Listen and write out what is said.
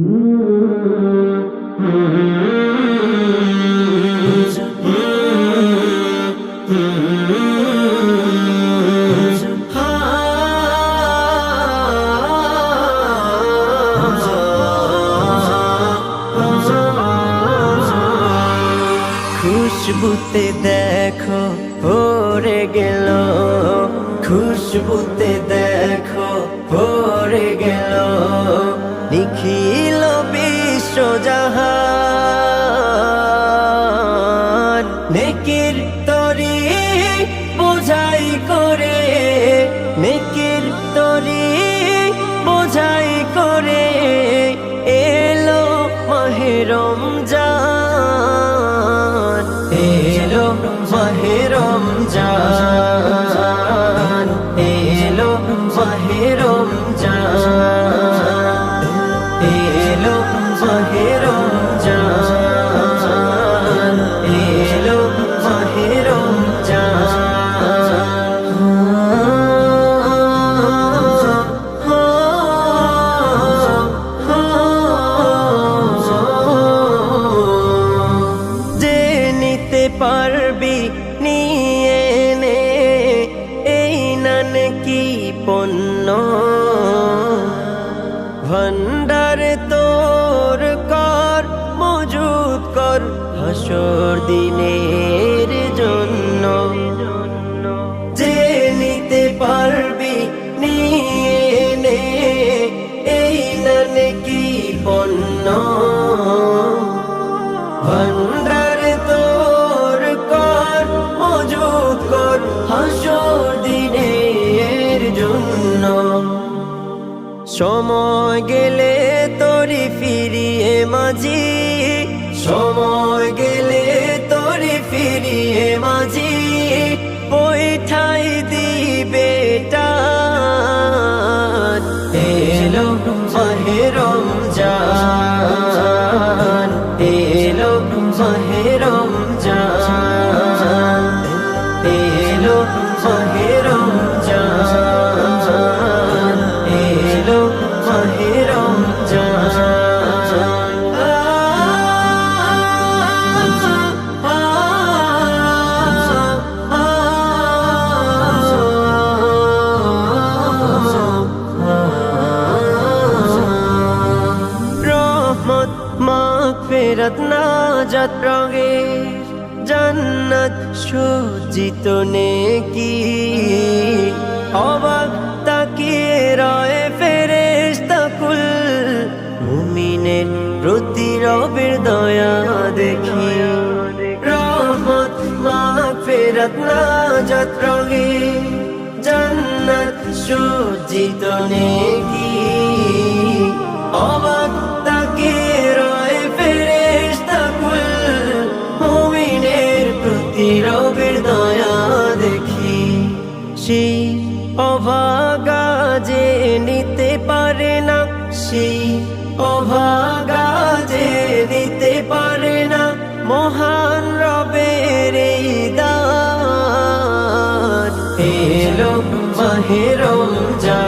খুশবুতে দেখো ভরে গেল। খুশবুতে দেখো ভরে গেল। নিখিল মাহেরম কি পণ্য? ভণ্ডার তোর কর মজুদ কর হাসর দিনের সময় গেলে তোরি ফিরিয়ে মাঝি। সময় গেলে তোরি ফিরিয়ে মাঝি। বৈঠাই দিবে এলো মাহেরম জান এলো নাজাত রঙে জান্নাত সজ্জিত নেকি। অবাক তাকিয়ে রয়ে ফেরেশতা কুল, মুমিনের প্রতি রবের দয়া দেখি। রহমত, মাগফিরাত, নাজাত রঙে জান্নাত সজ্জিত নেকি। অভাগা যে নিতে পারে না, সেই অভাগা যে নিতে পারে না, মহান রবের দা এলো মাহেরম জান